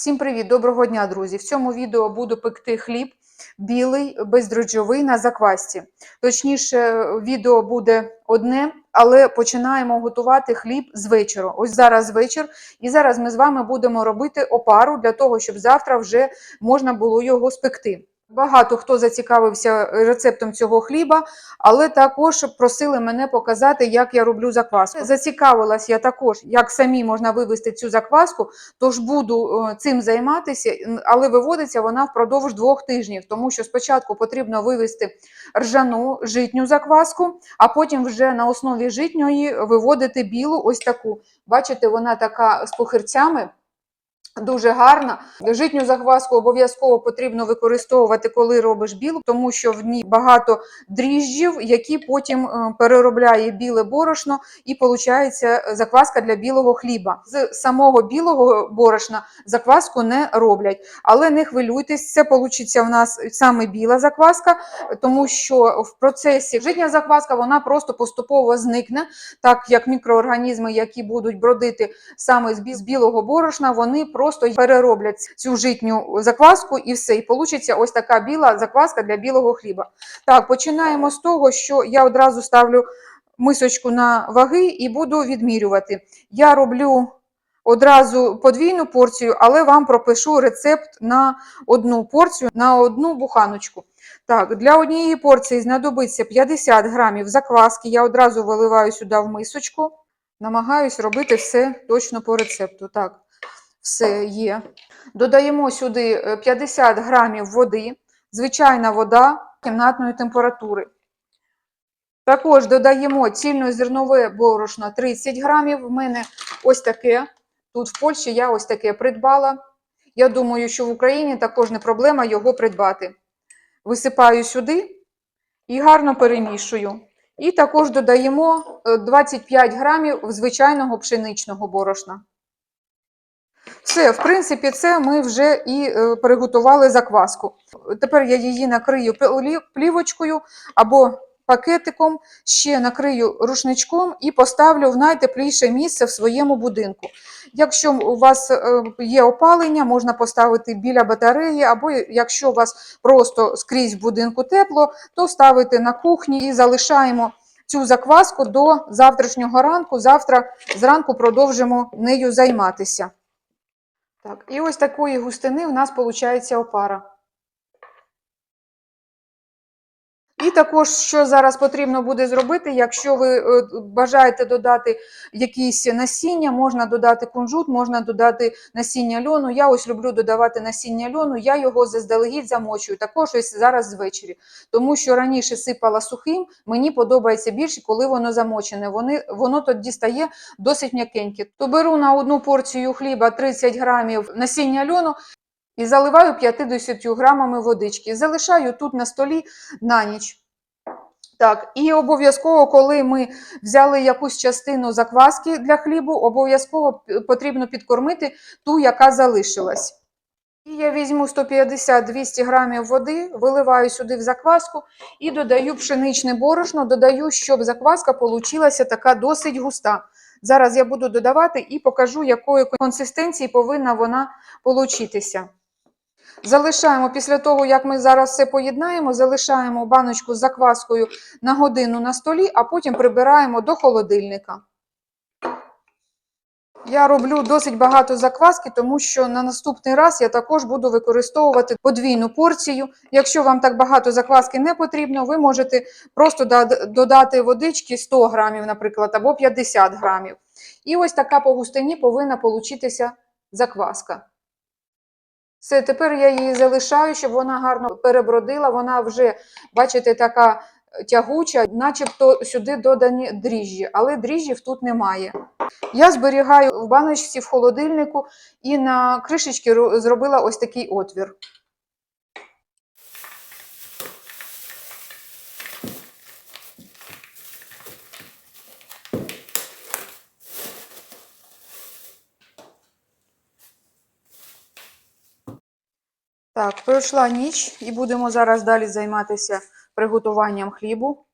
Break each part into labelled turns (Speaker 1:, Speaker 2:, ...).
Speaker 1: Всім привіт! Доброго дня, друзі! В цьому відео буду пекти хліб білий, бездрожджовий на заквасті. Точніше, відео буде одне, але починаємо готувати хліб з вечора. Ось зараз вечір, і зараз ми з вами будемо робити опару для того, щоб завтра вже можна було його спекти. Багато хто зацікавився рецептом цього хліба, але також просили мене показати, як я роблю закваску. Зацікавилась я також, як самі можна вивести цю закваску, тож буду е, цим займатися, але виводиться вона впродовж двох тижнів, тому що спочатку потрібно вивести ржану житню закваску, а потім вже на основі житньої виводити білу, ось таку. Бачите, вона така з похирцями. Дуже гарна. Житню закваску обов'язково потрібно використовувати, коли робиш білу, тому що в ній багато дріжджів, які потім е, переробляє біле борошно і виходить закваска для білого хліба. З самого білого борошна закваску не роблять. Але не хвилюйтесь, це вийде в нас саме біла закваска, тому що в процесі житня закваска вона просто поступово зникне, так як мікроорганізми, які будуть бродити саме з білого борошна, вони просто перероблять цю житню закваску і все. І вийде ось така біла закваска для білого хліба. Так, починаємо з того, що я одразу ставлю мисочку на ваги і буду відмірювати. Я роблю одразу подвійну порцію, але вам пропишу рецепт на одну порцію, на одну буханочку. Так, для однієї порції знадобиться 50 грамів закваски. Я одразу виливаю сюди в мисочку. Намагаюсь робити все точно по рецепту. Так, все є. Додаємо сюди е, 50 грамів води, звичайна вода кімнатної температури. Також додаємо цільнозернове борошно 30 грамів. В мене ось таке. Тут в Польщі я ось таке придбала. Я думаю, що в Україні також не проблема його придбати. Висипаю сюди і гарно перемішую. І також додаємо е, 25 грамів звичайного пшеничного борошна. Все, в принципі, це ми вже і е, приготували закваску. Тепер я її накрию плівочкою або пакетиком, ще накрию рушничком і поставлю в найтепліше місце в своєму будинку. Якщо у вас е, є опалення, можна поставити біля батареї, або якщо у вас просто скрізь в будинку тепло, то ставити на кухні і залишаємо цю закваску до завтрашнього ранку. Завтра зранку продовжимо нею займатися. Так, і ось такої густини в нас виходить опара. І також, що зараз потрібно буде зробити, якщо ви е, бажаєте додати якісь насіння, можна додати кунжут, можна додати насіння льону. Я ось люблю додавати насіння льону, я його заздалегідь замочую, також ось зараз ввечері. Тому що раніше сипала сухим, мені подобається більше, коли воно замочене. Вони, воно тоді стає досить м'якеньке. То беру на одну порцію хліба 30 грамів насіння льону і заливаю 50 грамами водички. Залишаю тут на столі на ніч. Так, і обов'язково, коли ми взяли якусь частину закваски для хлібу, обов'язково потрібно підкормити ту, яка залишилась. І я візьму 150-200 грамів води, виливаю сюди в закваску і додаю пшеничне борошно, додаю, щоб закваска получилася така досить густа. Зараз я буду додавати і покажу, якої консистенції повинна вона получитися. Залишаємо після того, як ми зараз все поєднаємо, залишаємо баночку з закваскою на годину на столі, а потім прибираємо до холодильника. Я роблю досить багато закваски, тому що на наступний раз я також буду використовувати подвійну порцію. Якщо вам так багато закваски не потрібно, ви можете просто додати водички 100 грамів, наприклад, або 50 грамів. І ось така по густині повинна получитися закваска. Все, тепер я її залишаю, щоб вона гарно перебродила. Вона вже, бачите, така тягуча, начебто сюди додані дріжджі, але дріжджів тут немає. Я зберігаю в баночці в холодильнику і на кришечці зробила ось такий отвір. Так, пройшла ніч і будемо зараз далі займатися приготуванням хлібу.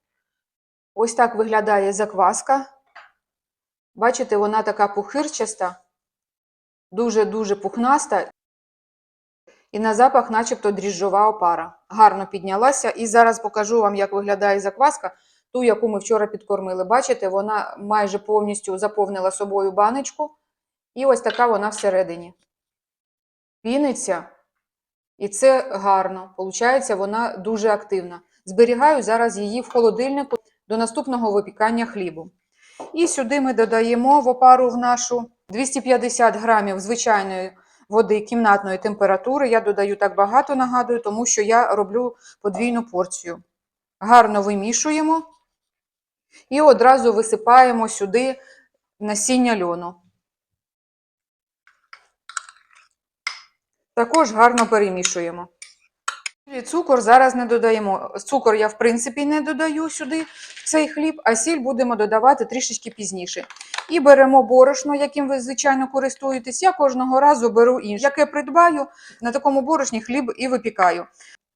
Speaker 1: Ось так виглядає закваска. Бачите, вона така пухирчаста, дуже-дуже пухнаста. І на запах, начебто, дріжджова опара. Гарно піднялася. І зараз покажу вам, як виглядає закваска, ту, яку ми вчора підкормили. Бачите, вона майже повністю заповнила собою баночку. І ось така вона всередині. Піниться. І це гарно. Получається, вона дуже активна. Зберігаю зараз її в холодильнику до наступного випікання хлібу. І сюди ми додаємо в опару в нашу 250 грамів звичайної води кімнатної температури. Я додаю так багато, нагадую, тому що я роблю подвійну порцію. Гарно вимішуємо і одразу висипаємо сюди насіння льону. Також гарно перемішуємо. Цукор зараз не додаємо. Цукор я, в принципі, не додаю сюди в цей хліб, а сіль будемо додавати трішечки пізніше. І беремо борошно, яким ви, звичайно, користуєтесь. Я кожного разу беру інше. Яке придбаю, на такому борошні хліб і випікаю.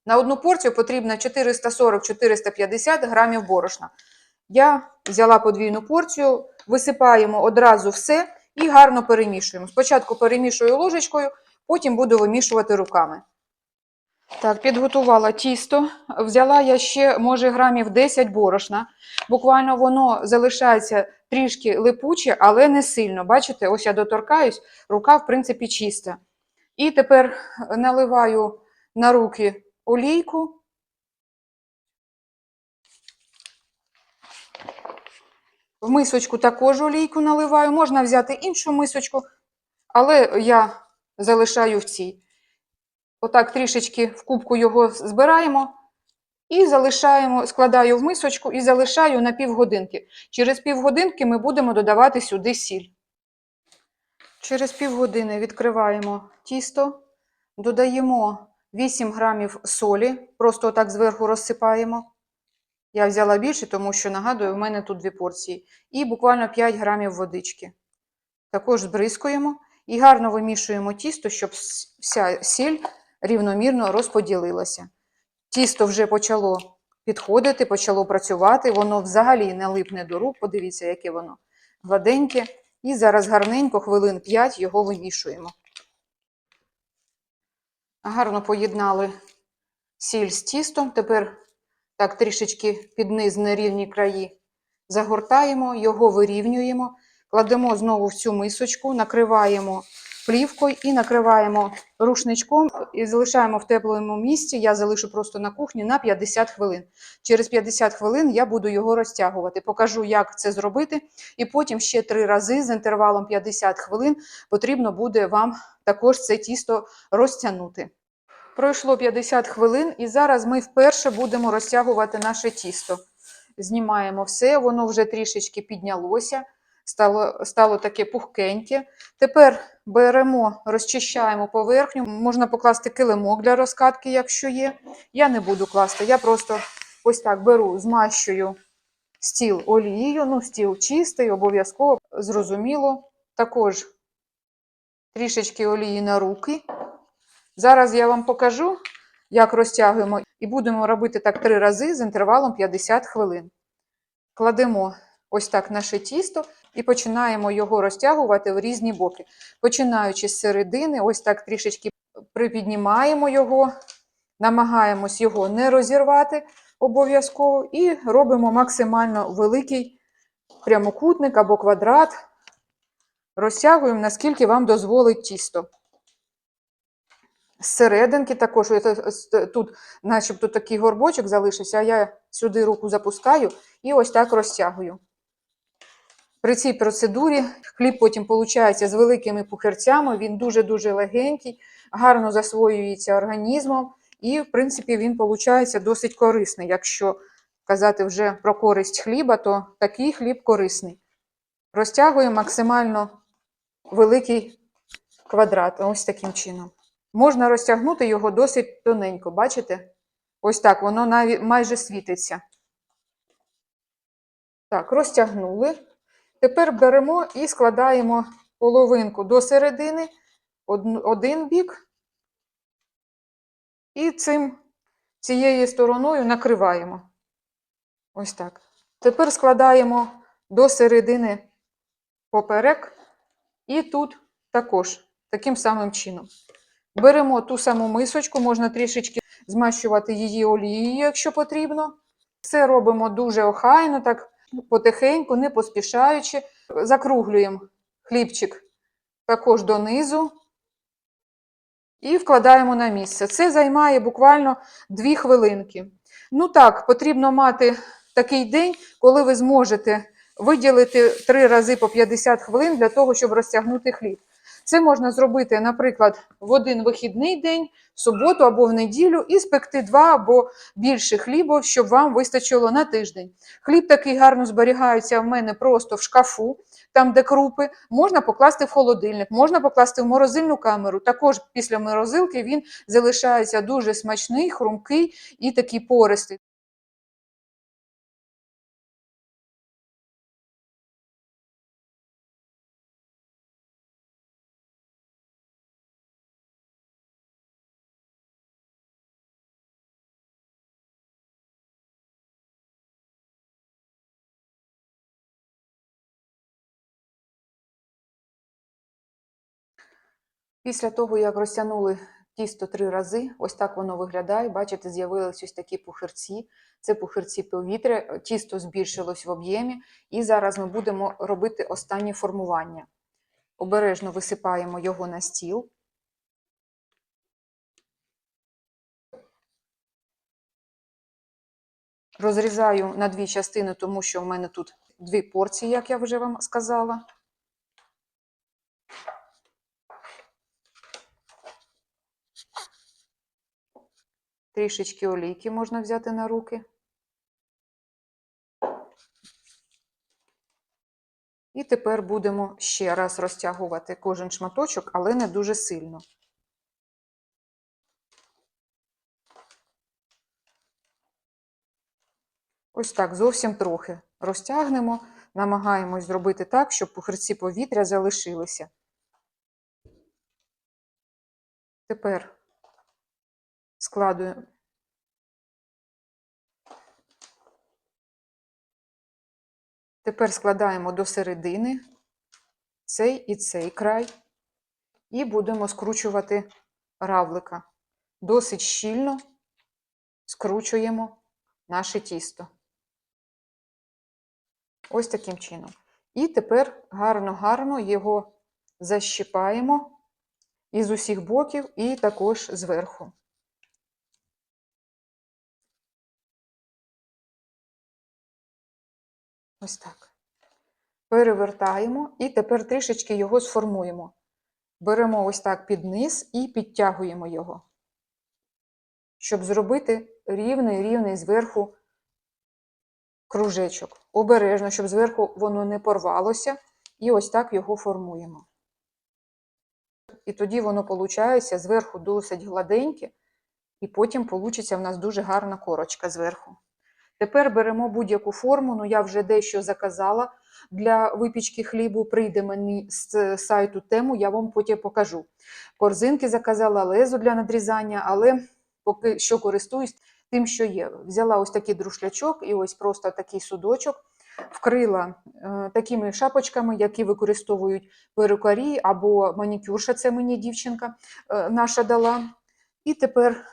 Speaker 1: На одну порцію потрібно 440-450 грамів борошна. Я взяла подвійну порцію, висипаємо одразу все і гарно перемішуємо. Спочатку перемішую ложечкою, потім буду вимішувати руками. Так, підготувала тісто. Взяла я ще, може, грамів 10 борошна. Буквально воно залишається трішки липуче, але не сильно. Бачите, ось я доторкаюсь, рука, в принципі, чиста. І тепер наливаю на руки олійку. В мисочку також олійку наливаю. Можна взяти іншу мисочку, але я залишаю в цій. Отак трішечки в кубку його збираємо і залишаємо, складаю в мисочку і залишаю на півгодинки. Через півгодинки ми будемо додавати сюди сіль. Через півгодини відкриваємо тісто, додаємо 8 грамів солі, просто отак зверху розсипаємо. Я взяла більше, тому що, нагадую, в мене тут дві порції. І буквально 5 грамів водички. Також збризкуємо і гарно вимішуємо тісто, щоб вся сіль рівномірно розподілилася. Тісто вже почало підходити, почало працювати, воно взагалі не липне до рук. Подивіться, яке воно гладеньке. І зараз гарненько, хвилин 5 його вимішуємо. Гарно поєднали сіль з тістом. Тепер так трішечки під низ на рівні краї загортаємо, його вирівнюємо, кладемо знову в цю мисочку, накриваємо плівкою і накриваємо рушничком і залишаємо в теплому місці. Я залишу просто на кухні на 50 хвилин. Через 50 хвилин я буду його розтягувати. Покажу, як це зробити. І потім ще три рази з інтервалом 50 хвилин потрібно буде вам також це тісто розтягнути. Пройшло 50 хвилин, і зараз ми вперше будемо розтягувати наше тісто. Знімаємо все, воно вже трішечки піднялося, стало, стало таке пухкеньке. Тепер беремо, розчищаємо поверхню. Можна покласти килимок для розкатки, якщо є. Я не буду класти, я просто ось так беру, змащую стіл олією. Ну, стіл чистий, обов'язково, зрозуміло. Також трішечки олії на руки. Зараз я вам покажу, як розтягуємо, і будемо робити так три рази з інтервалом 50 хвилин. Кладемо ось так наше тісто і починаємо його розтягувати в різні боки. Починаючи з середини, ось так трішечки припіднімаємо його, намагаємось його не розірвати обов'язково, і робимо максимально великий прямокутник або квадрат. Розтягуємо, наскільки вам дозволить тісто. З серединки також, тут начебто такий горбочок залишився, а я сюди руку запускаю і ось так розтягую. При цій процедурі хліб потім виходить з великими пухирцями, він дуже-дуже легенький, гарно засвоюється організмом, і, в принципі, він виходить досить корисний. Якщо казати вже про користь хліба, то такий хліб корисний. Розтягуємо максимально великий квадрат, ось таким чином. Можна розтягнути його досить тоненько, бачите? Ось так, воно майже світиться. Так, розтягнули. Тепер беремо і складаємо половинку до середини, один бік, і цим, цією стороною накриваємо. Ось так. Тепер складаємо до середини поперек, і тут також таким самим чином. Беремо ту саму мисочку, можна трішечки змащувати її олією, якщо потрібно. Все робимо дуже охайно, так потихеньку, не поспішаючи. Закруглюємо хлібчик також донизу і вкладаємо на місце. Це займає буквально 2 хвилинки. Ну так, потрібно мати такий день, коли ви зможете виділити 3 рази по 50 хвилин для того, щоб розтягнути хліб. Це можна зробити, наприклад, в один вихідний день, в суботу або в неділю, і спекти два або більше хлібу, щоб вам вистачило на тиждень. Хліб такий гарно зберігається в мене просто в шкафу, там, де крупи, можна покласти в холодильник, можна покласти в морозильну камеру. Також після морозилки він залишається дуже смачний, хрумкий і такий пористий. Після того, як розтягнули тісто три рази, ось так воно виглядає. Бачите, з'явились ось такі пухирці. Це пухирці повітря, тісто збільшилось в об'ємі, і зараз ми будемо робити останнє формування. Обережно висипаємо його на стіл. Розрізаю на дві частини, тому що в мене тут дві порції, як я вже вам сказала. Трішечки олійки можна взяти на руки. І тепер будемо ще раз розтягувати кожен шматочок, але не дуже сильно. Ось так, зовсім трохи розтягнемо, намагаємось зробити так, щоб пухирці повітря залишилися. Тепер складую. Тепер складаємо до середини цей і цей край, і будемо скручувати равлика. Досить щільно скручуємо наше тісто. Ось таким чином. І тепер гарно-гарно його защіпаємо із усіх боків і також зверху. Ось так. Перевертаємо і тепер трішечки його сформуємо. Беремо ось так під низ і підтягуємо його, щоб зробити рівний рівний зверху кружечок. Обережно, щоб зверху воно не порвалося. І ось так його формуємо. І тоді воно виходить зверху досить гладеньке, і потім вийде в нас дуже гарна корочка зверху. Тепер беремо будь-яку форму, ну я вже дещо заказала для випічки хлібу. Прийде мені з сайту тему, я вам потім покажу. Корзинки заказала, лезу для надрізання, але поки що користуюсь тим, що є. Взяла ось такий друшлячок і ось просто такий судочок, вкрила е, такими шапочками, які використовують перукарі або манікюрша, це мені дівчинка е, наша дала. І тепер.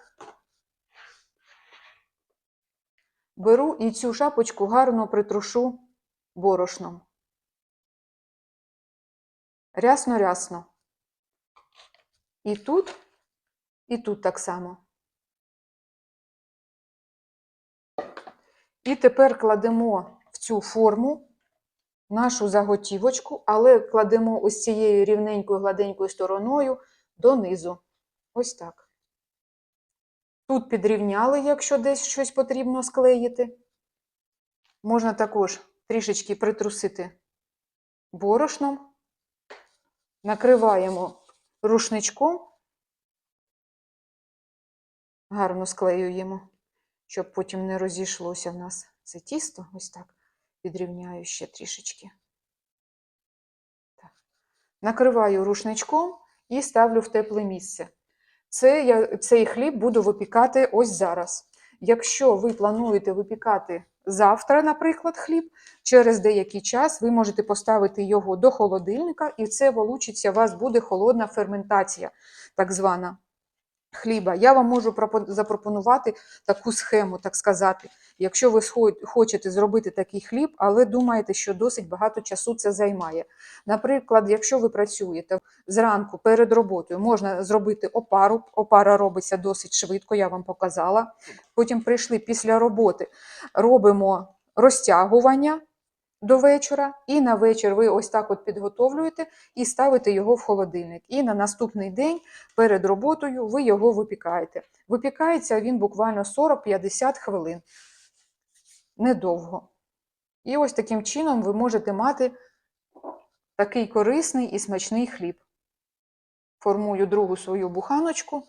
Speaker 1: Беру і цю шапочку гарно притрушу борошном. Рясно-рясно. І тут, і тут так само. І тепер кладемо в цю форму нашу заготівочку, але кладемо ось цією рівненькою гладенькою стороною донизу. Ось так. Тут підрівняли, якщо десь щось потрібно склеїти. Можна також трішечки притрусити борошном, накриваємо рушничком, гарно склеюємо, щоб потім не розійшлося в нас це тісто. Ось так підрівняю ще трішечки. Так. Накриваю рушничком і ставлю в тепле місце. Це я, Цей хліб буду випікати ось зараз. Якщо ви плануєте випікати завтра, наприклад, хліб, через деякий час ви можете поставити його до холодильника, і це вийде, у вас буде холодна ферментація, так звана. Хліба. Я вам можу запропонувати таку схему, так сказати. Якщо ви хочете зробити такий хліб, але думаєте, що досить багато часу це займає. Наприклад, якщо ви працюєте зранку перед роботою, можна зробити опару. Опара робиться досить швидко, я вам показала. Потім прийшли після роботи, робимо розтягування до вечора, і на вечір ви ось так от підготовлюєте і ставите його в холодильник. І на наступний день перед роботою ви його випікаєте. Випікається він буквально 40-50 хвилин. Недовго. І ось таким чином ви можете мати такий корисний і смачний хліб. Формую другу свою буханочку.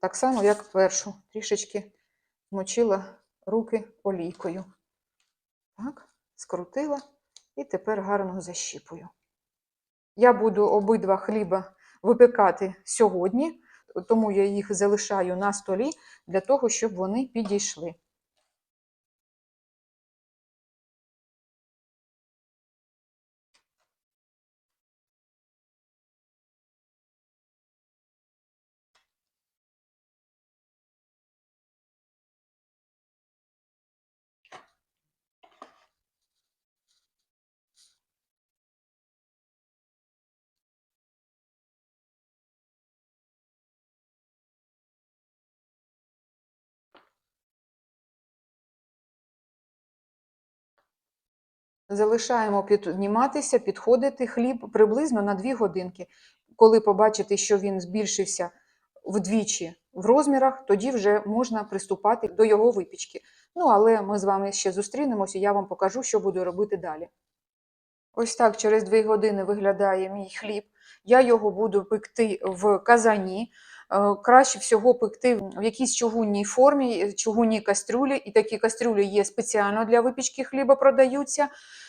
Speaker 1: Так само, як першу. Трішечки змочила руки олійкою. Так, скрутила і тепер гарно защіпую. Я буду обидва хліба випікати сьогодні, тому я їх залишаю на столі для того, щоб вони підійшли. Залишаємо підніматися, підходити хліб приблизно на 2 годинки. Коли побачите, що він збільшився вдвічі в розмірах, тоді вже можна приступати до його випічки. Ну, але ми з вами ще зустрінемося, я вам покажу, що буду робити далі. Ось так через 2 години виглядає мій хліб. Я його буду пекти в казані. Е, Краще всього пекти в якійсь чугунній формі, чугунній кастрюлі. І такі кастрюлі є спеціально для випічки хліба, продаються.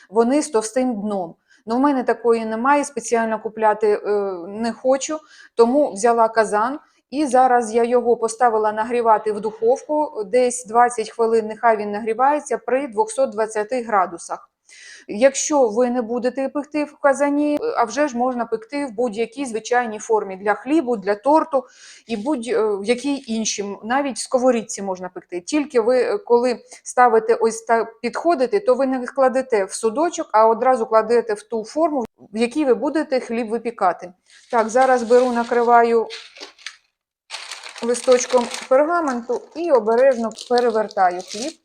Speaker 1: Вони з товстим дном. Ну, в мене такої немає, спеціально купляти е, не хочу, тому взяла казан. І зараз я його поставила нагрівати в духовку десь 20 хвилин, нехай він нагрівається при 220 градусах. Якщо ви не будете пекти в казані, а вже ж можна пекти в будь-якій звичайній формі для хлібу, для торту і будь-в якій іншій, навіть сковорідці можна пекти. Тільки ви, е, коли ставите ось так підходите, то ви не кладете в судочок, а одразу кладете в ту форму, в якій ви будете хліб випікати. Так, зараз беру, накриваю листочком пергаменту і обережно перевертаю хліб.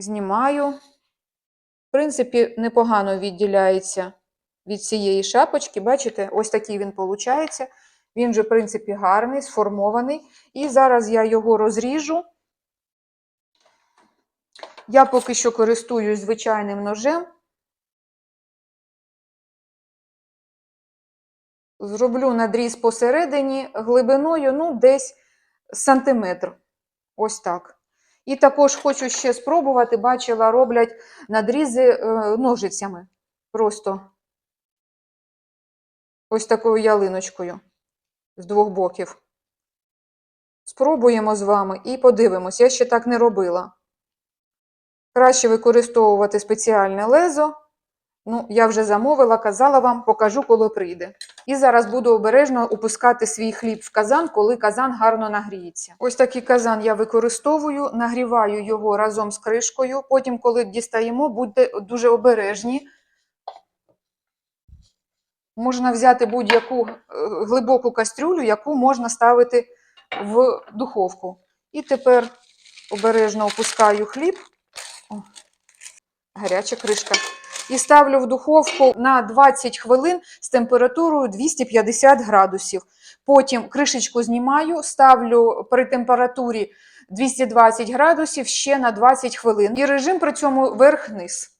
Speaker 1: Знімаю. В принципі, непогано відділяється від цієї шапочки. Бачите, ось такий він виходить. Він вже, в принципі, гарний, сформований. І зараз я його розріжу. Я поки що користуюсь звичайним ножем. Зроблю надріз посередині глибиною, ну, десь сантиметр. Ось так. І також хочу ще спробувати, бачила, роблять надрізи е, ножицями. Просто ось такою ялиночкою з двох боків. Спробуємо з вами і подивимось. Я ще так не робила. Краще використовувати спеціальне лезо. Ну, я вже замовила, казала вам, покажу, коли прийде. І зараз буду обережно опускати свій хліб в казан, коли казан гарно нагріється. Ось такий казан я використовую, нагріваю його разом з кришкою. Потім, коли дістаємо, будьте дуже обережні. Можна взяти будь-яку е, глибоку кастрюлю, яку можна ставити в духовку. І тепер обережно опускаю хліб. О, гаряча кришка. І ставлю в духовку на 20 хвилин з температурою 250 градусів. Потім кришечку знімаю, ставлю при температурі 220 градусів ще на 20 хвилин. І режим при цьому верх-низ.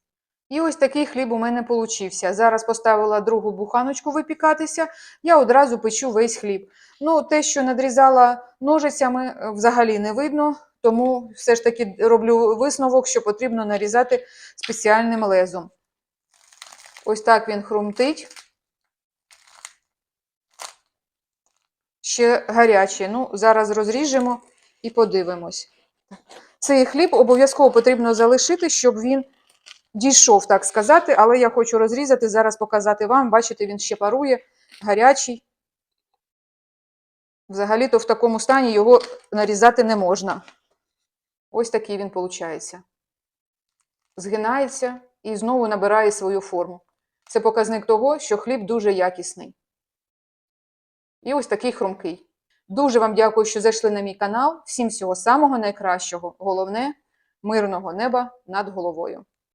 Speaker 1: І ось такий хліб у мене получився. Зараз поставила другу буханочку випікатися, я одразу печу весь хліб. Ну, те, що надрізала ножицями, е, взагалі не видно, тому все ж таки роблю висновок, що потрібно нарізати спеціальним лезом. Ось так він хрумтить. Ще гарячий. Ну, зараз розріжемо і подивимось. Цей хліб обов'язково потрібно залишити, щоб він дійшов, так сказати, але я хочу розрізати, зараз показати вам. Бачите, він ще парує. гарячий. Взагалі-то в такому стані його нарізати не можна. Ось такий він виходить. Згинається і знову набирає свою форму. Це показник того, що хліб дуже якісний. І ось такий хрумкий. Дуже вам дякую, що зайшли на мій канал. Всім всього самого найкращого. Головне мирного неба над головою.